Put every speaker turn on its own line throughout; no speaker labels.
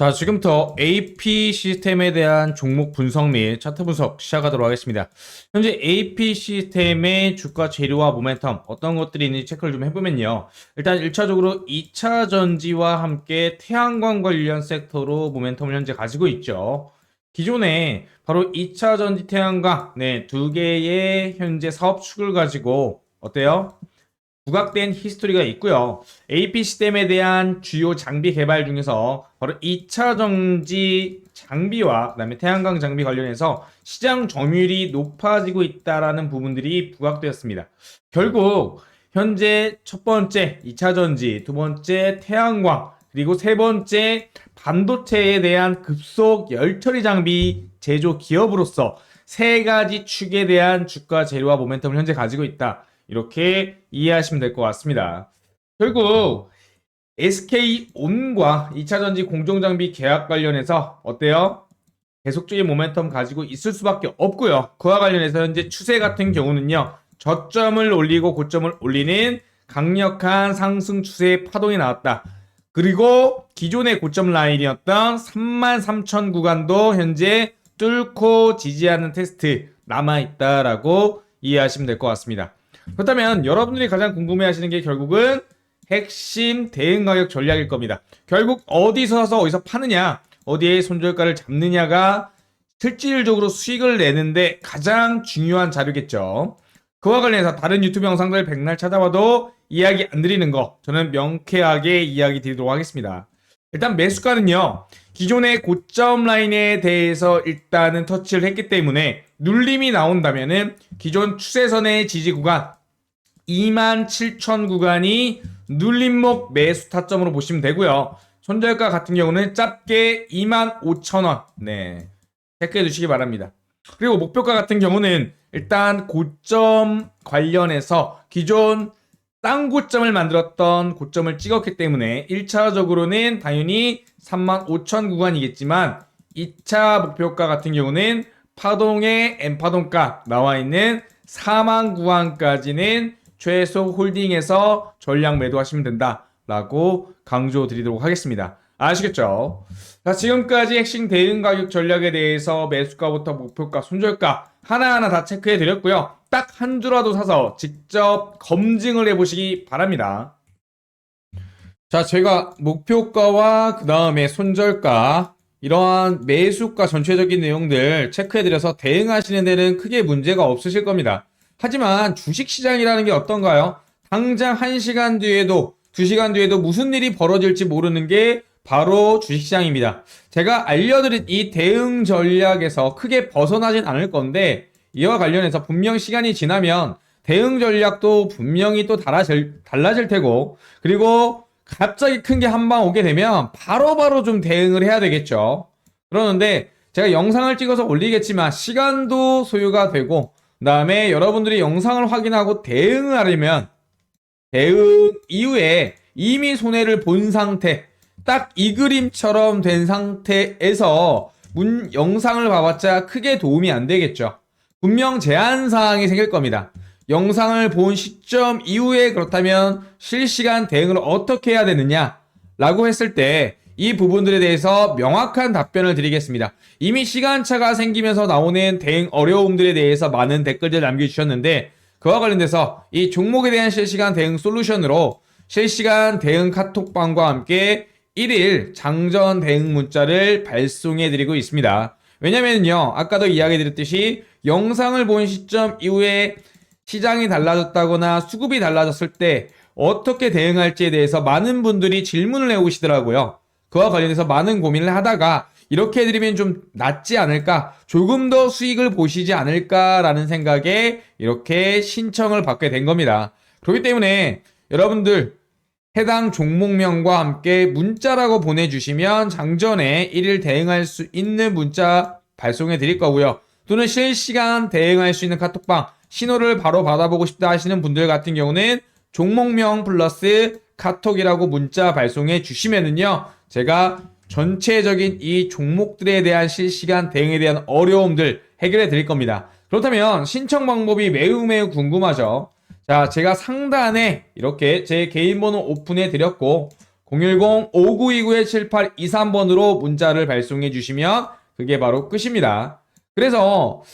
자, 지금부터 AP 시스템에 대한 종목 분석 및 차트 분석 시작하도록 하겠습니다. 현재 AP 시스템의 주가 재료와 모멘텀 어떤 것들이 있는지 체크를 좀 해보면요. 일단 1차적으로 2차 전지와 함께 태양광 관련 섹터로 모멘텀을 현재 가지고 있죠. 기존에 바로 2차 전지 태양광 네, 두 개의 현재 사업 축을 가지고 어때요? 부각된 히스토리가 있고요. AP 시스템에 대한 주요 장비 개발 중에서 바로 2차 전지 장비와 그다음에 태양광 장비 관련해서 시장 점유율이 높아지고 있다라는 부분들이 부각되었습니다. 결국 현재 첫 번째 2차 전지, 두 번째 태양광, 그리고 세 번째 반도체에 대한 급속 열처리 장비 제조 기업으로서 세 가지 축에 대한 주가 재료와 모멘텀을 현재 가지고 있다. 이렇게 이해하시면 될 것 같습니다. 결국 SK온과 2차전지 공정장비 계약 관련해서 어때요? 계속적인 모멘텀 가지고 있을 수밖에 없고요. 그와 관련해서 현재 추세 같은 경우는요. 저점을 올리고 고점을 올리는 강력한 상승 추세의 파동이 나왔다. 그리고 기존의 고점 라인이었던 33,000 구간도 현재 뚫고 지지하는 테스트 남아있다라고 이해하시면 될 것 같습니다. 그렇다면 여러분들이 가장 궁금해 하시는 게 결국은 핵심 대응 가격 전략일 겁니다. 결국 어디서 사서 어디서 파느냐, 어디에 손절가를 잡느냐가 실질적으로 수익을 내는데 가장 중요한 자료겠죠. 그와 관련해서 다른 유튜브 영상들 백날 찾아봐도 이야기 안 드리는 거 저는 명쾌하게 이야기 드리도록 하겠습니다. 일단 매수가는요. 기존의 고점 라인에 대해서 일단은 터치를 했기 때문에 눌림이 나온다면은 기존 추세선의 지지 구간 27,000 구간이 눌림목 매수 타점으로 보시면 되고요. 손절가 같은 경우는 짧게 25,000원. 네. 체크해 주시기 바랍니다. 그리고 목표가 같은 경우는 일단 고점 관련해서 기존 쌍 고점을 만들었던 고점을 찍었기 때문에 1차적으로는 당연히 35,000 구간이겠지만 2차 목표가 같은 경우는 파동의 N파동가 나와 있는 4만 구간까지는 최소 홀딩해서 전량 매도하시면 된다 라고 강조 드리도록 하겠습니다. 아시겠죠? 자, 지금까지 핵심 대응 가격 전략에 대해서 매수가부터 목표가, 손절가 하나하나 다 체크해 드렸고요. 딱 한 주라도 사서 직접 검증을 해 보시기 바랍니다. 자, 제가 목표가와 그 다음에 손절가, 이러한 매수가 전체적인 내용들 체크해드려서 대응하시는 데는 크게 문제가 없으실 겁니다. 하지만 주식시장이라는 게 어떤가요? 당장 1시간 뒤에도 2시간 뒤에도 무슨 일이 벌어질지 모르는 게 바로 주식시장입니다. 제가 알려드린 이 대응 전략에서 크게 벗어나진 않을 건데 이와 관련해서 분명 시간이 지나면 대응 전략도 분명히 또 달라질, 달라질 테고 그리고 갑자기 큰 게 한 방 오게 되면 바로 바로 좀 대응을 해야 되겠죠. 그러는데 제가 영상을 찍어서 올리겠지만 시간도 소요가 되고 그 다음에 여러분들이 영상을 확인하고 대응을 하려면 대응 이후에 이미 손해를 본 상태 딱 이 그림처럼 된 상태에서 문 영상을 봐봤자 크게 도움이 안 되겠죠. 분명 제한 사항이 생길 겁니다. 영상을 본 시점 이후에 그렇다면 실시간 대응을 어떻게 해야 되느냐? 라고 했을 때 이 부분들에 대해서 명확한 답변을 드리겠습니다. 이미 시간차가 생기면서 나오는 대응 어려움들에 대해서 많은 댓글들 남겨주셨는데 그와 관련돼서 이 종목에 대한 실시간 대응 솔루션으로 실시간 대응 카톡방과 함께 1일 장전 대응 문자를 발송해 드리고 있습니다. 왜냐면요, 아까도 이야기 드렸듯이 영상을 본 시점 이후에 시장이 달라졌다거나 수급이 달라졌을 때 어떻게 대응할지에 대해서 많은 분들이 질문을 해오시더라고요. 그와 관련해서 많은 고민을 하다가 이렇게 해드리면 좀 낫지 않을까, 조금 더 수익을 보시지 않을까라는 생각에 이렇게 신청을 받게 된 겁니다. 그렇기 때문에 여러분들 해당 종목명과 함께 문자라고 보내주시면 장전에 1일 대응할 수 있는 문자 발송해 드릴 거고요. 또는 실시간 대응할 수 있는 카톡방 신호를 바로 받아보고 싶다 하시는 분들 같은 경우는 종목명 플러스 카톡이라고 문자 발송해 주시면은요. 제가 전체적인 이 종목들에 대한 실시간 대응에 대한 어려움들 해결해 드릴 겁니다. 그렇다면 신청 방법이 매우 매우 궁금하죠. 자, 제가 상단에 이렇게 제 개인 번호 오픈해 드렸고 010-5929-7823번으로 문자를 발송해 주시면 그게 바로 끝입니다. 그래서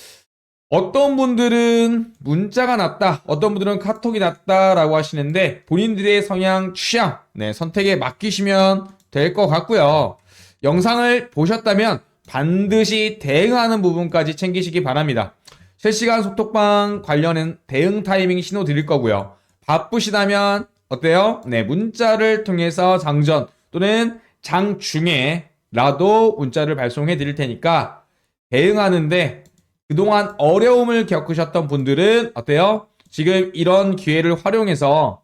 어떤 분들은 문자가 낫다, 어떤 분들은 카톡이 낫다라고 하시는데 본인들의 성향, 취향, 네, 선택에 맡기시면 될 것 같고요. 영상을 보셨다면 반드시 대응하는 부분까지 챙기시기 바랍니다. 실시간 소톡방 관련은 대응 타이밍 신호 드릴 거고요. 바쁘시다면 어때요? 네, 문자를 통해서 장전 또는 장 중에라도 문자를 발송해 드릴 테니까 대응하는데 그동안 어려움을 겪으셨던 분들은 어때요? 지금 이런 기회를 활용해서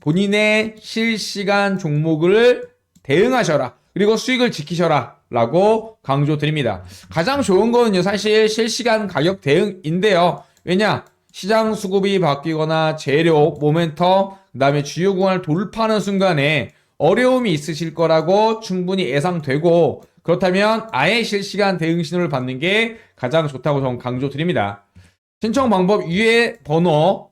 본인의 실시간 종목을 대응하셔라. 그리고 수익을 지키셔라. 라고 강조드립니다. 가장 좋은 거는요, 사실 실시간 가격 대응인데요. 왜냐? 시장 수급이 바뀌거나 재료, 모멘텀, 그 다음에 주요 구간을 돌파하는 순간에 어려움이 있으실 거라고 충분히 예상되고, 그렇다면 아예 실시간 대응 신호를 받는 게 가장 좋다고 저는 강조드립니다. 신청 방법 위에 번호,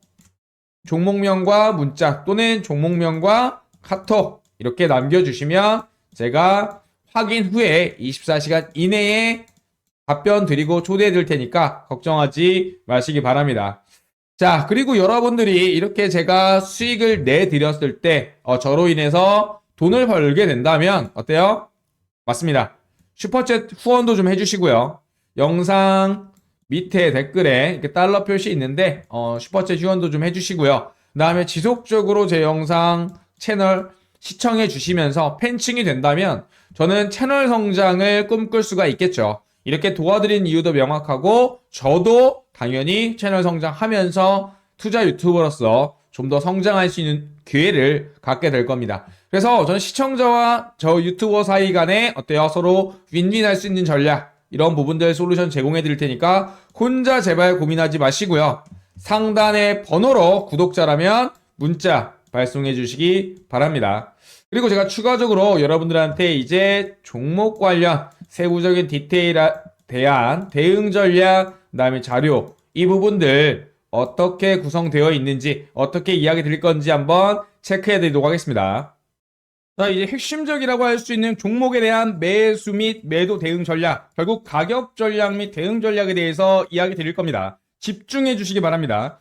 종목명과 문자 또는 종목명과 카톡 이렇게 남겨주시면 제가 확인 후에 24시간 이내에 답변 드리고 초대해 드릴 테니까 걱정하지 마시기 바랍니다. 자, 그리고 여러분들이 이렇게 제가 수익을 내드렸을 때, 어, 저로 인해서 돈을 벌게 된다면, 어때요? 맞습니다. 슈퍼챗 후원도 좀 해주시고요. 영상 밑에 댓글에 이렇게 달러 표시 있는데, 어, 슈퍼챗 후원도 좀 해주시고요. 그 다음에 지속적으로 제 영상 채널 시청해 주시면서 팬층이 된다면, 저는 채널 성장을 꿈꿀 수가 있겠죠. 이렇게 도와드린 이유도 명확하고 저도 당연히 채널 성장하면서 투자 유튜버로서 좀 더 성장할 수 있는 기회를 갖게 될 겁니다. 그래서 저는 시청자와 저 유튜버 사이 간에 어때요? 서로 윈윈할 수 있는 전략 이런 부분들 솔루션 제공해 드릴 테니까 혼자 제발 고민하지 마시고요. 상단의 번호로 구독자라면 문자 발송해 주시기 바랍니다. 그리고 제가 추가적으로 여러분들한테 이제 종목 관련 세부적인 디테일에 대한 대응 전략, 그다음에 자료 이 부분들 어떻게 구성되어 있는지 어떻게 이야기 드릴 건지 한번 체크해 드리도록 하겠습니다. 자, 이제 핵심적이라고 할 수 있는 종목에 대한 매수 및 매도 대응 전략, 결국 가격 전략 및 대응 전략에 대해서 이야기 드릴 겁니다. 집중해 주시기 바랍니다.